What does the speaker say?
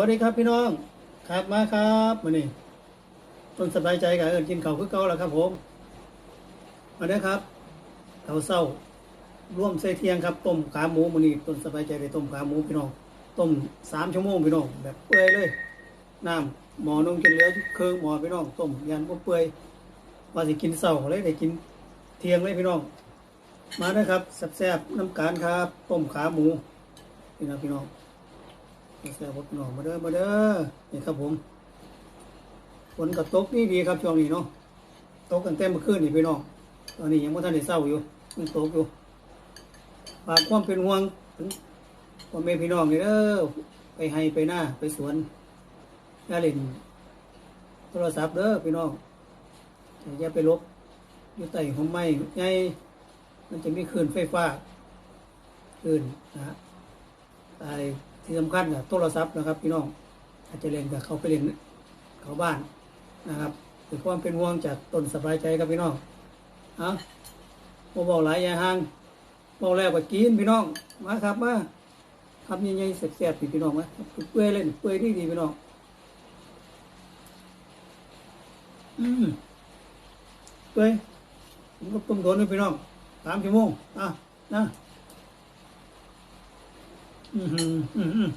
วัสดีครับพี่น้องครับมาครับมานี่ต้นสบายใจกับเอิญกินเขาคือเก่าแล้วครับผม มาเด้ครับเขาเศร้าร่วมใส่เทียงครับต้มขาหมูมานี่ต้นสบายใจได้ต้มขาหมูพี่น้องต้มสามชั่วโมงพี่น้องแบบเปื่อยเลยน้ำหมอนงจนเหลือเครื่องหมอพี่น้องต้มยันบ่เปื่อยว่าสิกินเศร้าเลยได้กินเทียงเลยพี่น้อง มาเด้ครับแซ่บๆน้ำการครับต้มขาหมูพี่น้องพี่น้อง แซ่บพี่น้องมาเด้อมาเด้อนี่ครับผมฝนกับตกนี่ดีครับช่วงนี้เนาะตกกันเต็มเมื่อคืนนี่พี่น้องตอนนี้ยังไม่ทันได้เศร้าอยู่ยังตกอยู่ฝากความเป็นห่วงพ่อแม่พี่น้องนี่เด้อไปให้ไปหน้าไปสวนอย่าเล่นโทรศัพท์เด้อพี่น้องอย่าไปลบอยู่ใต้ห้องไม้ใหญ่มันจะมีคลื่นไฟฟ้าคลื่นนะฮะไอ ที่สำคัญกับโทรศัพท์นะครับ พี่น้องอาจจะเล่นกับเขาไปเล่นเขาบ้านนะครับคือความเป็นห่วงจากต้นสบายใจครับพี่น้องเอาโมบอกหลายยาห่างบอกแล้วว่ากินพี่น้องมาครับมาทำยังไงเสียบๆพี่น้องมาเปื่อยเล่นเปื่อยดีดีพี่น้องอืมเปื่อยผมก็ต้มโดนเลยพี่น้องสามชั่วโมงอะนะ Mm-hmm. Mm-hmm.